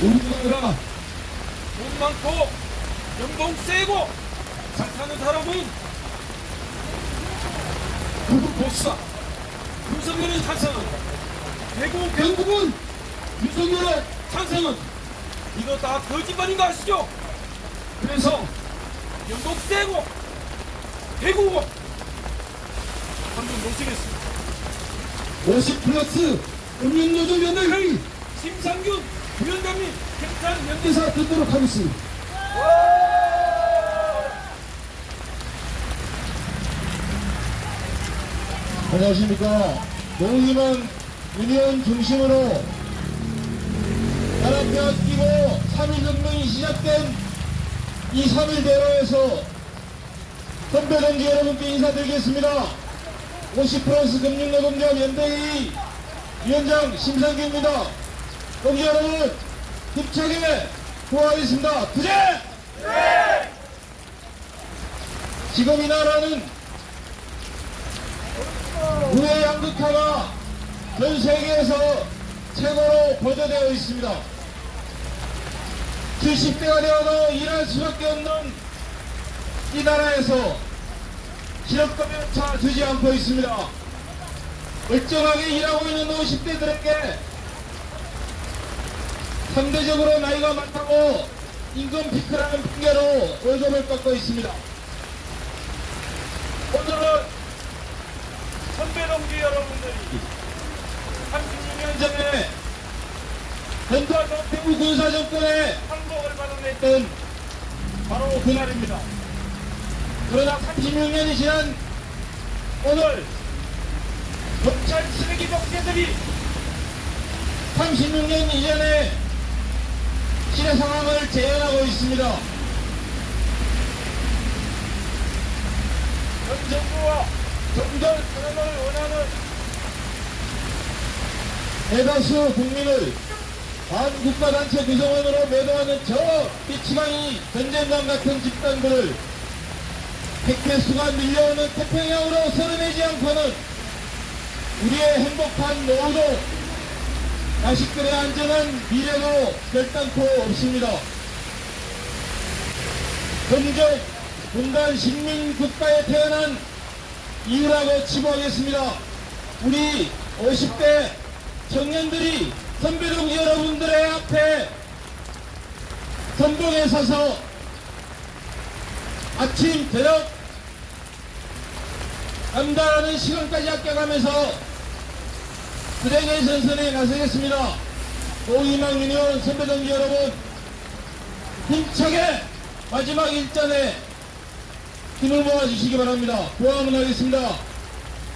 우리나라 돈 많고 연봉 세고 잘 사는 사람은 구국 복사 윤석열의 찬성은 대구 결국은 윤석열의 찬성은 이거 다 거짓말인 거 아시죠? 그래서 연봉 세고 대구고 한번 모시겠습니다. 50 플러스 심상균 위원장님 인사 듣도록 하겠습니다. 안녕하십니까. 농희망 유니언 중심으로 나라표 끼고 3.1革命이 시작된 이3.1 대로에서 선배 동지 여러분께 인사드리겠습니다. 50 플러스 금융노동자 연대의 위원장 심상규입니다. 동지 여러분, 힘차게 구하겠습니다. 투쟁! 지금 이 나라는 우리의 양극화가 전 세계에서 최고로 보조되어 있습니다. 70대가 되어도 일할 수밖에 없는 이 나라에서 실업급여차 주지 않고 있습니다. 멀쩡하게 일하고 있는 50대들에게 상대적으로 나이가 많다고 임금 피크라는 핑계로 월급을 깎고 있습니다. 오늘은 선배 동지 여러분들이 36년 전에 전두환 노태우 군사 정권의 항복을 받아냈던 바로 그날입니다. 그러나 36년이 지난 오늘 검찰 쓰레기 독재들이 36년 이전에 시대 상황을 재현하고 있습니다. 현 정부와 정전 선언을 원하는 대다수 국민을 반국가단체 구성원으로 매도하는 저 미치광이 전쟁감 같은 집단들을 백태수가 밀려오는 태평양으로 서름내지 않고는 우리의 행복한 노후도 자식들의 안전한 미래도 결단코 없습니다. 금적 분단 식민 국가에 태어난 이유라고 치부하겠습니다. 우리 50대 청년들이 선배 동지 여러분들의 앞에 선봉에 서서 아침, 저녁 남다르는 시간까지 아껴가면서 수령의 선선에 나서겠습니다. 오이망 유니온 선배 동지 여러분 힘차게 마지막 일전에 힘을 모아주시기 바랍니다. 고함을 하겠습니다.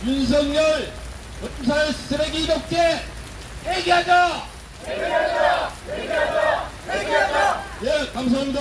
윤석열 검찰 쓰레기 독재 해기하자! 해기하자! 해기하자! 해기하자! 예, 감사합니다.